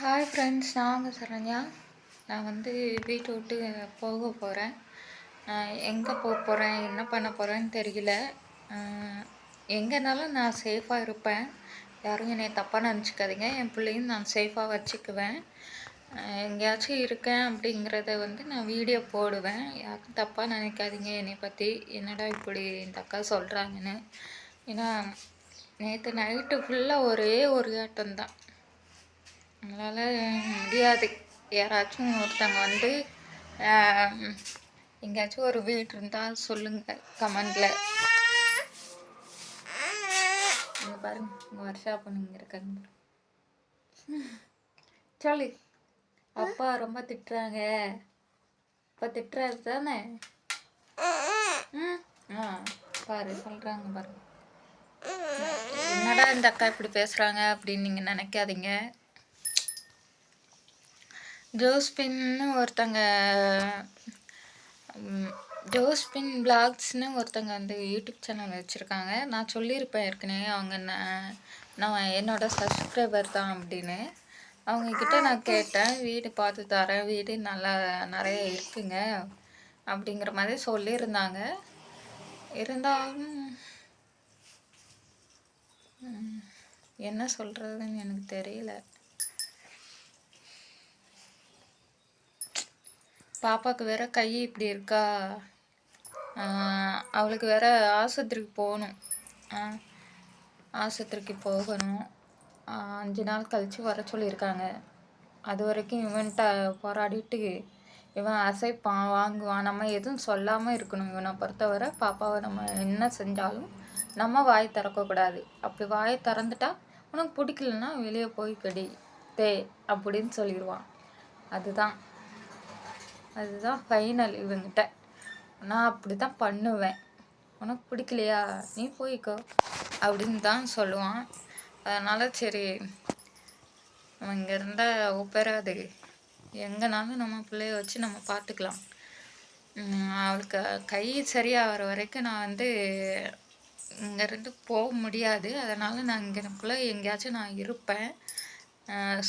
Hi friends நாங்கள் சரண்யா. நான் வந்து வீட்டை விட்டு போக போகிறேன் எங்கே போக போகிறேன் என்ன பண்ண போகிறேன்னு தெரியல. எங்கேனாலும் நான் சேஃபாக இருப்பேன். யாரும் என்னை தப்பாக நினச்சிக்காதீங்க. என் பிள்ளையும் நான் சேஃபாக வச்சுக்குவேன். எங்கேயாச்சும் இருக்கேன் அப்படிங்கிறத வந்து நான் வீடியோ போடுவேன். யாரும் தப்பாக நினைக்காதீங்க என்னை பற்றி என்னடா இப்படி இந்த அக்கா சொல்கிறாங்கன்னு ஏன்னா நேற்று நைட்டு ஃபுல்லாக ஒரே ஒரு ஆட்டம் தான் நம்மளால் முடியாது. யாராச்சும் ஒருத்தங்க வந்து எங்கேயாச்சும் ஒரு வீடு இருந்தால் சொல்லுங்கள் கமெண்டில். இங்கே பாருங்க இங்கே வருஷா பொண்ணுங்க இருக்காங்க. சொல்லி அப்பா ரொம்ப திட்டுறாங்க. அப்பா திட்டுறாரு தானே? ம் ஆ பாரு சொல்கிறாங்க பாருங்க. என்னடா இந்த அக்கா இப்படி பேசுகிறாங்க அப்படின்னு நீங்கள் நினைக்காதீங்க. ஜோஸ்பின்னு ஒருத்தங்க ஜோஸ்பின் பிளாக்ஸ்னு ஒருத்தங்க வந்து யூடியூப் சேனல் வச்சுருக்காங்க. நான் சொல்லியிருப்பேன் ஏற்கனவே அவங்க நான் என்னோடய சப்ஸ்கிரைபர் தான் அப்படின்னு. அவங்கக்கிட்ட நான் கேட்டேன் வீடு பார்த்து தரேன் வீடு நல்லா நிறைய இருக்குங்க அப்படிங்கிற மாதிரி சொல்லியிருந்தாங்க. இருந்தாலும் என்ன சொல்கிறதுன்னு எனக்கு தெரியல. பாப்பாவுக்கு வேற கை இப்படி இருக்கா? அவளுக்கு வேற ஆஸ்பத்திரிக்கு போகணும். ஆஸ்பத்திரிக்கு போகணும். அஞ்சு நாள் கழித்து வர சொல்லியிருக்காங்க. அது வரைக்கும் இவன்கிட்ட போராடிட்டு இவன் அசைப்பான் வாங்குவான். நம்ம எதுவும் சொல்லாமல் இருக்கணும். இவனை பொறுத்தவரை பாப்பாவை நம்ம என்ன செஞ்சாலும் நம்ம வாய் திறக்கக்கூடாது அப்படி வாயை திறந்துட்டா உனக்கு பிடிக்கலன்னா வெளியே போய் கடி தே அப்படின்னு சொல்லிடுவான் அதுதான். அதுதான் ஃபைனல் இவங்கிட்ட. நான் அப்படி தான் பண்ணுவேன். உனக்கு பிடிக்கலையா? நீ போய்க்கோ அப்படின்னு தான் சொல்லுவான். அதனால் சரி நம்ம இங்கே இருந்தால் எங்கேனாலும் நம்ம பிள்ளைய வச்சு நம்ம பார்த்துக்கலாம் அவளுக்கு கை சரியாகிற வரைக்கும் நான் வந்து இங்கேருந்து போக முடியாது. அதனால் நான் இங்கேக்குள்ளே எங்கேயாச்சும் நான் இருப்பேன்.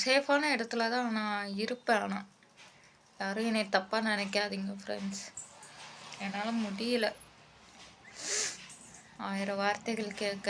சேஃபான இடத்துல தான் நான் இருப்பேன் ஆனால் யாரும் என்னை தப்பாக நினைக்காதீங்க ஃப்ரெண்ட்ஸ் என்னால் முடியல. ஆயிரம் வார்த்தைகள் கேட்க.